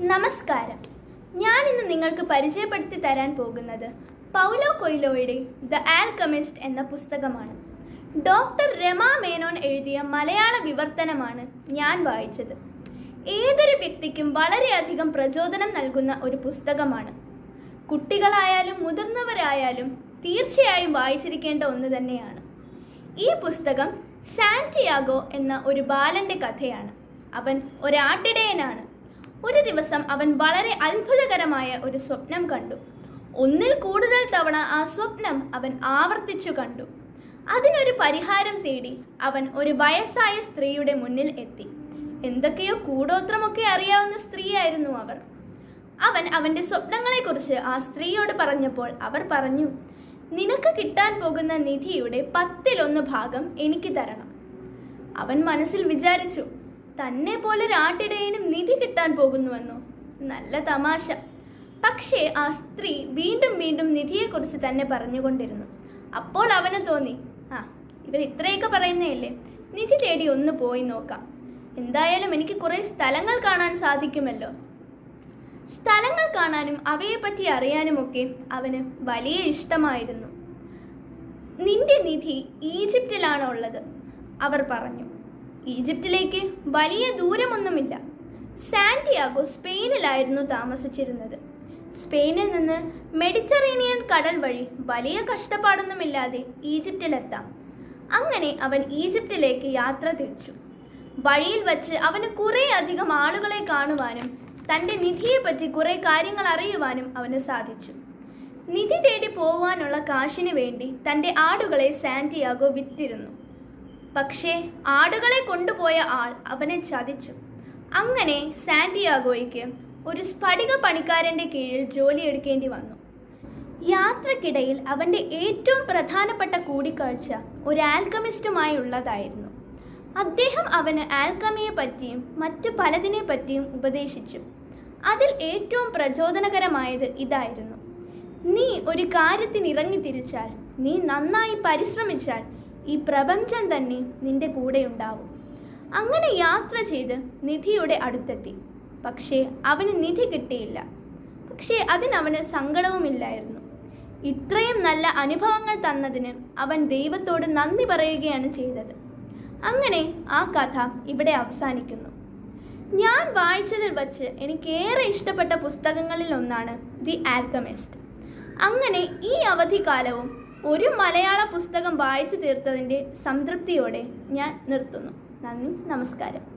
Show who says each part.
Speaker 1: നമസ്കാരം. ഞാൻ ഇന്ന് നിങ്ങൾക്ക് പരിചയപ്പെടുത്തി തരാൻ പോകുന്നത് പൗലോ കൊയ്ലോയുടെ ദ ആൽക്കമിസ്റ്റ് എന്ന പുസ്തകമാണ്. ഡോക്ടർ രമ മേനോൻ എഴുതിയ മലയാള വിവർത്തനമാണ് ഞാൻ വായിച്ചത്. ഏതൊരു വ്യക്തിക്കും വളരെയധികം പ്രചോദനം നൽകുന്ന ഒരു പുസ്തകമാണ്. കുട്ടികളായാലും മുതിർന്നവരായാലും തീർച്ചയായും വായിച്ചിരിക്കേണ്ട ഒന്ന് തന്നെയാണ്. ഈ പുസ്തകം സാന്റിയാഗോ എന്ന ഒരു ബാലന്റെ കഥയാണ്. അവൻ ഒരാട്ടിടയനാണ്. ഒരു ദിവസം അവൻ വളരെ അത്ഭുതകരമായ ഒരു സ്വപ്നം കണ്ടു. ഒന്നിൽ കൂടുതൽ തവണ ആ സ്വപ്നം അവൻ ആവർത്തിച്ചു കണ്ടു. അതിനൊരു പരിഹാരം തേടി അവൻ ഒരു വയസ്സായ സ്ത്രീയുടെ മുന്നിൽ എത്തി. എന്തൊക്കെയോ കൂടോത്രമൊക്കെ അറിയാവുന്ന സ്ത്രീയായിരുന്നു അവർ. അവൻ അവന്റെ സ്വപ്നങ്ങളെക്കുറിച്ച് ആ സ്ത്രീയോട് പറഞ്ഞപ്പോൾ അവർ പറഞ്ഞു നിനക്ക് കിട്ടാൻ പോകുന്ന നിധിയുടെ പത്തിലൊന്ന് ഭാഗം എനിക്ക് തരണം. അവൻ മനസ്സിൽ വിചാരിച്ചു തന്നെ പോലെ ഒരാട്ടിടയനും നിധി കിട്ടാൻ പോകുന്നുവെന്നോ? നല്ല തമാശ. പക്ഷേ ആ സ്ത്രീ വീണ്ടും വീണ്ടും നിധിയെക്കുറിച്ച് തന്നെ പറഞ്ഞുകൊണ്ടിരുന്നു. അപ്പോൾ അവന് തോന്നി ആ ഇവർ ഇത്രയൊക്കെ പറയുന്നേയല്ലേ നിധി തേടി ഒന്ന് പോയി നോക്കാം. എന്തായാലും എനിക്ക് കുറേ സ്ഥലങ്ങൾ കാണാൻ സാധിക്കുമല്ലോ. സ്ഥലങ്ങൾ കാണാനും അവയെപ്പറ്റി അറിയാനുമൊക്കെ അവന് വലിയ ഇഷ്ടമായിരുന്നു. നിന്റെ നിധി ഈജിപ്തിലാണ് ഉള്ളത് അവർ പറഞ്ഞു. ഈജിപ്തിലേക്ക് വലിയ ദൂരമൊന്നുമില്ല. സാന്റിയാഗോ സ്പെയിനിലായിരുന്നു താമസിച്ചിരുന്നത്. സ്പെയിനിൽ നിന്ന് മെഡിറ്ററേനിയൻ കടൽ വഴി വലിയ കഷ്ടപ്പാടൊന്നുമില്ലാതെ ഈജിപ്തിലെത്താം. അങ്ങനെ അവൻ ഈജിപ്തിലേക്ക് യാത്ര തിരിച്ചു. വഴിയിൽ വച്ച് അവന് കുറേ അധികം ആളുകളെ കാണുവാനും തന്റെ നിധിയെപ്പറ്റി കുറേ കാര്യങ്ങൾ അറിയുവാനും അവന് സാധിച്ചു. നിധി തേടി പോവാനുള്ള കാശിനു വേണ്ടി തന്റെ ആടുകളെ സാന്റിയാഗോ വിറ്റിരുന്നു പക്ഷേ ആടുകളെ കൊണ്ടുപോയ ആൾ അവനെ ചതിച്ചു. അങ്ങനെ സാന്റിയാഗോയ്ക്ക് ഒരു സ്ഫടിക പണിക്കാരന്റെ കീഴിൽ ജോലിയെടുക്കേണ്ടി വന്നു. യാത്രക്കിടയിൽ അവന്റെ ഏറ്റവും പ്രധാനപ്പെട്ട കൂടിക്കാഴ്ച ഒരു ആൽക്കമിസ്റ്റുമായി ഉള്ളതായിരുന്നു അദ്ദേഹം അവന് ആൽക്കമിയെ പറ്റിയും മറ്റു പലതിനെ പറ്റിയും ഉപദേശിച്ചു. അതിൽ ഏറ്റവും പ്രചോദനകരമായത് ഇതായിരുന്നു. നീ ഒരു കാര്യത്തിനിറങ്ങി തിരിച്ചാൽ നീ നന്നായി പരിശ്രമിച്ചാൽ ഈ പ്രപഞ്ചം തന്നെ നിന്റെ കൂടെ ഉണ്ടാവും. അങ്ങനെ യാത്ര ചെയ്ത് നിധിയുടെ അടുത്തെത്തി. പക്ഷേ അവന് നിധി കിട്ടിയില്ല. പക്ഷേ അതിനവന് സങ്കടവുമില്ലായിരുന്നു. ഇത്രയും നല്ല അനുഭവങ്ങൾ തന്നതിന് അവൻ ദൈവത്തോട് നന്ദി പറയുകയാണ് ചെയ്തത്. അങ്ങനെ ആ കഥ ഇവിടെ അവസാനിക്കുന്നു. ഞാൻ വായിച്ചതിൽ വച്ച് എനിക്കേറെ ഇഷ്ടപ്പെട്ട പുസ്തകങ്ങളിൽ ഒന്നാണ് ദി ആൽക്കമിസ്റ്റ്. അങ്ങനെ ഈ അവധിക്കാലവും ഒരു മലയാള പുസ്തകം വായിച്ചു തീർത്തതിന്റെ സംതൃപ്തിയോടെ ഞാൻ നിർത്തുന്നു. നന്ദി നമസ്കാരം.